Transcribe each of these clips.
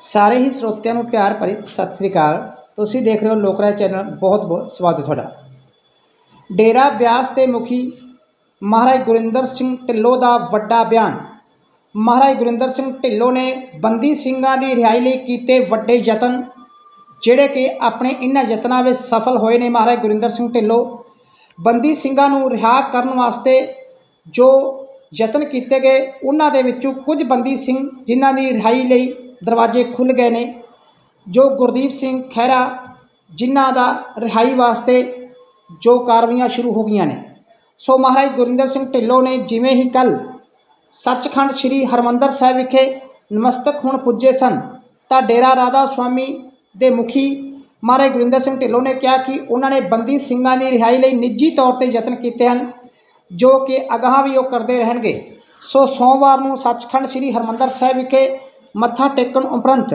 ਸਾਰੇ ਹੀ ਸਰੋਤਿਆਂ ਨੂੰ ਪਿਆਰ ਭਰੀ ਸਤਿ ਸ੍ਰੀ ਅਕਾਲ। ਤੁਸੀਂ ਦੇਖ ਰਹੇ ਹੋ ਲੋਕਰਾਜ ਚੈਨਲ। ਬਹੁਤ ਬਹੁਤ ਸਵਾਗਤ ਤੁਹਾਡਾ। ਡੇਰਾ ਬਿਆਸ ਦੇ ਮੁਖੀ ਮਹਾਰਾਜ ਗੁਰਿੰਦਰ ਸਿੰਘ ਢਿੱਲੋਂ ਦਾ ਵੱਡਾ ਬਿਆਨ। ਮਹਾਰਾਜ ਗੁਰਿੰਦਰ ਸਿੰਘ ਢਿੱਲੋਂ ਨੇ ਬੰਦੀ ਸਿੰਘਾਂ ਦੀ ਰਿਹਾਈ ਲਈ ਕੀਤੇ ਵੱਡੇ ਯਤਨ, ਜਿਹੜੇ ਕਿ ਆਪਣੇ ਇਹਨਾਂ ਯਤਨਾਂ ਵਿੱਚ ਸਫਲ ਹੋਏ ਨੇ ਮਹਾਰਾਜ ਗੁਰਿੰਦਰ ਸਿੰਘ ਢਿੱਲੋਂ। ਬੰਦੀ ਸਿੰਘਾਂ ਨੂੰ ਰਿਹਾ ਕਰਨ ਵਾਸਤੇ ਜੋ ਯਤਨ ਕੀਤੇ ਗਏ, ਉਹਨਾਂ ਦੇ ਵਿੱਚੋਂ ਕੁਝ ਬੰਦੀ ਸਿੰਘ ਜਿਨ੍ਹਾਂ ਦੀ ਰਿਹਾਈ ਲਈ ਦਰਵਾਜ਼ੇ ਖੁੱਲ੍ਹ ਗਏ ਨੇ, ਜੋ ਗੁਰਦੀਪ ਸਿੰਘ ਖਹਿਰਾ ਜਿਨ੍ਹਾਂ ਦਾ ਰਿਹਾਈ ਵਾਸਤੇ ਜੋ ਕਾਰਵਾਈਆਂ ਸ਼ੁਰੂ ਹੋ ਗਈਆਂ ਨੇ। ਸੋ ਮਹਾਰਾਜ ਗੁਰਿੰਦਰ ਸਿੰਘ ਢਿੱਲੋਂ ਨੇ ਜਿਵੇਂ ਹੀ ਕੱਲ ਸੱਚਖੰਡ ਸ੍ਰੀ ਹਰਮੰਦਰ ਸਾਹਿਬ ਵਿਖੇ ਨਮਸਤਕ ਹੋਣ ਪੁੱਜੇ ਸਨ, ਤਾਂ ਡੇਰਾ ਰਾਧਾ ਸੁਆਮੀ ਦੇ ਮੁਖੀ ਮਹਾਰਾਜ ਗੁਰਿੰਦਰ ਸਿੰਘ ਢਿੱਲੋਂ ਨੇ ਕਿਹਾ ਕਿ ਉਹਨਾਂ ਨੇ ਬੰਦੀ ਸਿੰਘਾਂ ਦੀ ਰਿਹਾਈ ਲਈ ਨਿੱਜੀ ਤੌਰ ਤੇ ਯਤਨ ਕੀਤੇ ਹਨ, ਜੋ ਕਿ ਅਗਾਂਹ ਵੀ ਉਹ ਕਰਦੇ ਰਹਿਣਗੇ। ਸੋ ਸੋਮਵਾਰ ਨੂੰ ਸੱਚਖੰਡ ਸ੍ਰੀ ਹਰਮੰਦਰ ਸਾਹਿਬ ਵਿਖੇ ਮੱਥਾ ਟੇਕਣ ਉਪਰੰਤ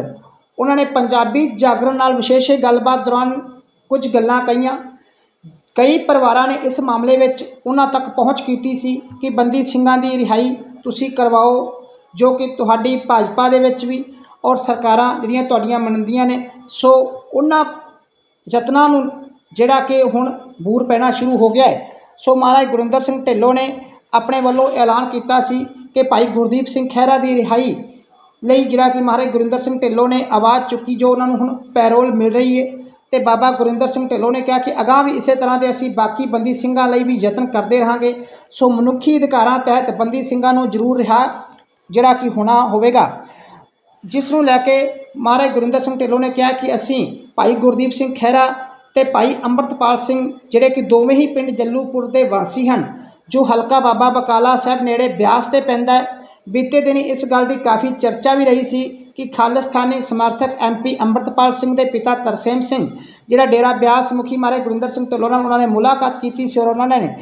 ਉਹਨਾਂ ਨੇ ਪੰਜਾਬੀ ਜਾਗਰਣ ਨਾਲ ਵਿਸ਼ੇਸ਼ ਗੱਲਬਾਤ ਦੌਰਾਨ ਕੁਝ ਗੱਲਾਂ ਕਹੀਆਂ। ਕਈ ਪਰਿਵਾਰਾਂ ਨੇ ਇਸ ਮਾਮਲੇ ਵਿੱਚ ਉਹਨਾਂ ਤੱਕ ਪਹੁੰਚ ਕੀਤੀ ਸੀ ਕਿ ਬੰਦੀ ਸਿੰਘਾਂ ਦੀ ਰਿਹਾਈ ਤੁਸੀਂ ਕਰਵਾਓ, ਜੋ ਕਿ ਤੁਹਾਡੀ ਭਾਜਪਾ ਦੇ ਵਿੱਚ ਵੀ ਔਰ ਸਰਕਾਰਾਂ ਜਿਹੜੀਆਂ ਤੁਹਾਡੀਆਂ ਮੰਨਦੀਆਂ ਨੇ। ਸੋ ਉਹਨਾਂ ਯਤਨਾਂ ਨੂੰ ਜਿਹੜਾ ਕਿ ਹੁਣ ਬੂਰ ਪੈਣਾ ਸ਼ੁਰੂ ਹੋ ਗਿਆ ਹੈ। ਸੋ ਮਹਾਰਾਜ ਗੁਰਿੰਦਰ ਸਿੰਘ ਢਿੱਲੋਂ ਨੇ ਆਪਣੇ ਵੱਲੋਂ ਐਲਾਨ ਕੀਤਾ ਸੀ ਕਿ ਭਾਈ ਗੁਰਦੀਪ ਸਿੰਘ ਖਹਿਰਾ ਦੀ ਰਿਹਾਈ ਲਈ ਜਿਹੜਾ ਕਿ ਮਹਾਰਾਜ ਗੁਰਿੰਦਰ ਸਿੰਘ ਢਿੱਲੋਂ ਨੇ ਆਵਾਜ਼ ਚੁੱਕੀ ਜੋ ਉਹਨਾਂ ਨੂੰ ਹੁਣ ਪੈਰੋਲ ਮਿਲ ਰਹੀ ਹੈ ਤੇ ਬਾਬਾ ਗੁਰਿੰਦਰ ਸਿੰਘ ਢਿੱਲੋਂ ਨੇ ਕਿਹਾ ਕਿ ਅਗਾਂਹ ਵੀ ਇਸੇ ਤਰ੍ਹਾਂ ਦੇ ਅਸੀਂ ਬਾਕੀ ਬੰਦੀ ਸਿੰਘਾਂ ਲਈ ਵੀ ਯਤਨ ਕਰਦੇ ਰਹਾਂਗੇ। ਸੋ ਮਨੁੱਖੀ ਅਧਿਕਾਰਾਂ ਤਹਿਤ ਬੰਦੀ ਸਿੰਘਾਂ ਨੂੰ ਜ਼ਰੂਰ ਰਿਹਾ ਜਿਹੜਾ ਕਿ ਹੋਣਾ ਹੋਵੇਗਾ। ਜਿਸ ਨੂੰ ਲੈ ਕੇ ਮਹਾਰਾਜ ਗੁਰਿੰਦਰ ਸਿੰਘ ਢਿੱਲੋਂ ਨੇ ਕਿਹਾ ਕਿ ਅਸੀਂ ਭਾਈ ਗੁਰਦੀਪ ਸਿੰਘ ਖਹਿਰਾ ਤੇ ਭਾਈ ਅੰਮ੍ਰਿਤਪਾਲ ਸਿੰਘ, ਜਿਹੜੇ ਕਿ ਦੋਵੇਂ ਹੀ ਪਿੰਡ ਜੱਲੂਪੁਰ ਦੇ ਵਾਸੀ ਹਨ, ਜੋ ਹਲਕਾ ਬਾਬਾ ਬਕਾਲਾ ਸਾਹਿਬ ਨੇੜੇ ਬਿਆਸ ਤੇ ਪੈਂਦਾ ਹੈ ਬੀਤੇ ਦਿਨੀ ਇਸ ਗੱਲ ਦੀ ਕਾਫੀ ਚਰਚਾ ਵੀ ਰਹੀ ਸੀ ਕਿ ਖਾਲਿਸਤਾਨੀ ਸਮਰਥਕ ਐਮਪੀ ਅੰਮ੍ਰਿਤਪਾਲ ਸਿੰਘ ਦੇ ਪਿਤਾ ਤਰਸੇਮ ਸਿੰਘ, ਜਿਹੜਾ ਡੇਰਾ ਬਿਆਸ ਮੁਖੀ ਮਹਾਰਾਜ ਗੁਰਿੰਦਰ ਸਿੰਘ ਢਿੱਲੋਂ ਨਾਲ ਉਹਨਾਂ ਨੇ ਮੁਲਾਕਾਤ ਕੀਤੀ ਸੀ ਔਰ ਉਹਨਾਂ ਨੇ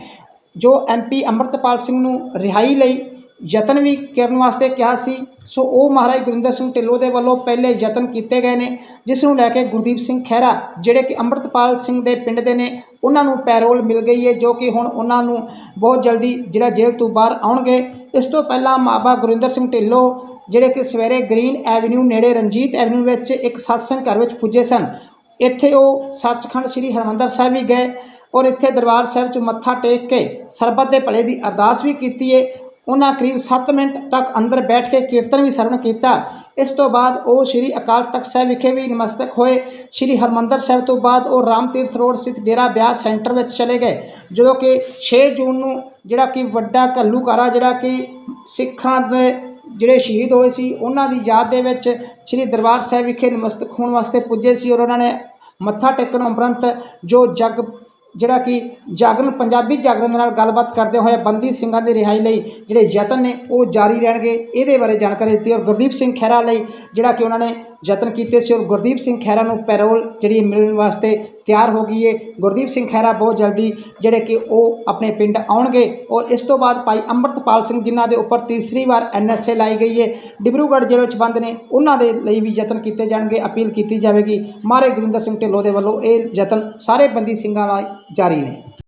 ਜੋ ਐਮਪੀ ਅੰਮ੍ਰਿਤਪਾਲ ਸਿੰਘ ਨੂੰ ਰਿਹਾਈ ਲਈ ਯਤਨ ਵੀ ਕਰਨ ਵਾਸਤੇ ਕਿਹਾ ਸੀ। ਸੋ ਉਹ ਮਹਾਰਾਜ ਗੁਰਿੰਦਰ ਸਿੰਘ ਢਿੱਲੋਂ ਦੇ ਵੱਲੋਂ ਪਹਿਲੇ ਯਤਨ ਕੀਤੇ ਗਏ ਨੇ, ਜਿਸ ਨੂੰ ਲੈ ਕੇ ਗੁਰਦੀਪ ਸਿੰਘ ਖਹਿਰਾ, ਜਿਹੜੇ ਕਿ ਅੰਮ੍ਰਿਤਪਾਲ ਸਿੰਘ ਦੇ ਪਿੰਡ ਦੇ ਨੇ, ਉਹਨਾਂ ਨੂੰ ਪੈਰੋਲ ਮਿਲ ਗਈ ਹੈ ਜੋ ਕਿ ਹੁਣ ਉਹਨਾਂ ਨੂੰ ਬਹੁਤ ਜਲਦੀ ਜਿਹੜਾ ਜੇਲ੍ਹ ਤੋਂ ਬਾਹਰ ਆਉਣਗੇ। ਇਸ ਤੋਂ ਪਹਿਲਾਂ ਬਾਬਾ ਗੁਰਿੰਦਰ ਸਿੰਘ ਢਿੱਲੋਂ, ਜਿਹੜੇ ਕਿ ਸਵੇਰੇ ਗ੍ਰੀਨ ਐਵਨਿਊ ਨੇੜੇ ਰਣਜੀਤ ਐਵਨਿਊ ਵਿੱਚ ਇੱਕ ਸਤਸੰਗ ਘਰ ਵਿੱਚ ਪੁੱਜੇ ਸਨ। ਇੱਥੇ ਉਹ ਸੱਚਖੰਡ ਸ੍ਰੀ ਹਰਮੰਦਰ ਸਾਹਿਬ ਵੀ ਗਏ ਔਰ ਇੱਥੇ ਦਰਬਾਰ ਸਾਹਿਬ 'ਚ ਮੱਥਾ ਟੇਕ ਕੇ ਸਰਬੱਤ ਦੇ ਭਲੇ ਦੀ ਅਰਦਾਸ ਵੀ ਕੀਤੀ ਹੈ ਉਹਨਾਂ ਕਰੀਬ 7 ਮਿੰਟ ਤੱਕ ਅੰਦਰ ਬੈਠ ਕੇ ਕੀਰਤਨ ਵੀ ਸਰਵਣ ਕੀਤਾ। ਇਸ ਤੋਂ ਬਾਅਦ ਉਹ ਸ੍ਰੀ ਅਕਾਲ ਤਖਤ ਸਾਹਿਬ ਵਿਖੇ ਵੀ ਨਮਸਤਕ ਹੋਏ। ਸ੍ਰੀ ਹਰਮੰਦਰ ਸਾਹਿਬ ਤੋਂ ਬਾਅਦ ਉਹ ਰਾਮ ਤੀਰਥ ਰੋਡ ਸਥਿਤ ਡੇਰਾ ਬਿਆਸ ਸੈਂਟਰ ਵਿੱਚ ਚਲੇ ਗਏ ਜਦੋਂ ਕਿ 6 ਜੂਨ ਨੂੰ ਜਿਹੜਾ ਕਿ ਵੱਡਾ ਘੱਲੂਕਾਰਾ ਜਿਹੜਾ ਕਿ ਸਿੱਖਾਂ ਦੇ ਜਿਹੜੇ ਸ਼ਹੀਦ ਹੋਏ ਸੀ, ਉਹਨਾਂ ਦੀ ਯਾਦ ਦੇ ਵਿੱਚ ਸ੍ਰੀ ਦਰਬਾਰ ਸਾਹਿਬ ਵਿਖੇ ਨਮਸਤਕ ਹੋਣ ਵਾਸਤੇ ਪੁੱਜੇ ਸੀ ਔਰ ਉਹਨਾਂ ਨੇ ਮੱਥਾ ਟੇਕਣ ਉਪਰੰਤ ਜੋ ਜਗ ਜਿਹੜਾ ਕਿ ਜਾਗਰਣ, ਪੰਜਾਬੀ ਜਾਗਰਣ ਦੇ ਨਾਲ ਗੱਲਬਾਤ ਕਰਦੇ ਹੋਏ ਬੰਦੀ ਸਿੰਘਾਂ ਦੀ ਰਿਹਾਈ ਲਈ ਜਿਹੜੇ ਯਤਨ ਨੇ ਉਹ ਜਾਰੀ ਰਹਿਣਗੇ। ਇਹਦੇ ਬਾਰੇ ਜਾਣਕਾਰੀ ਦਿੱਤੀ ਔਰ ਗੁਰਦੀਪ ਸਿੰਘ ਖਹਿਰਾ ਲਈ, ਜਿਹੜਾ ਕਿ ਉਹਨਾਂ ਨੇ ਯਤਨ ਕੀਤੇ ਸੀ ਔਰ ਗੁਰਦੀਪ ਸਿੰਘ ਖਹਿਰਾ ਨੂੰ ਪੈਰੋਲ ਜਿਹੜੀ ਮਿਲਣ ਵਾਸਤੇ ਤਿਆਰ ਹੋ ਗਈ ਹੈ ਗੁਰਦੀਪ ਸਿੰਘ ਖਹਿਰਾ ਬਹੁਤ ਜਲਦੀ ਜਿਹੜੇ ਕਿ ਉਹ ਆਪਣੇ ਪਿੰਡ ਆਉਣਗੇ ਔਰ ਇਸ ਤੋਂ ਬਾਅਦ ਭਾਈ ਅੰਮ੍ਰਿਤਪਾਲ ਸਿੰਘ ਜਿਨ੍ਹਾਂ ਦੇ ਉੱਪਰ ਤੀਸਰੀ ਵਾਰ ਐਨਐਸਏ ਲਾਈ ਗਈ ਹੈ ਡਿਬਰੂਗੜ੍ਹ ਜ਼ਿਲ੍ਹੇ ਵਿੱਚ ਬੰਦ ਨੇ, ਉਹਨਾਂ ਦੇ ਲਈ ਵੀ ਯਤਨ ਕੀਤੇ ਜਾਣਗੇ, ਅਪੀਲ ਕੀਤੀ ਜਾਵੇਗੀ। ਮਹਾਰਾਜ ਗੁਰਿੰਦਰ ਸਿੰਘ ਢਿੱਲੋਂ ਦੇ ਵੱਲੋਂ ਇਹ ਯਤਨ ਸਾਰੇ ਬੰਦੀ ਸਿੰਘਾਂ ਲਈ ਜਾਰੀ ਨੇ।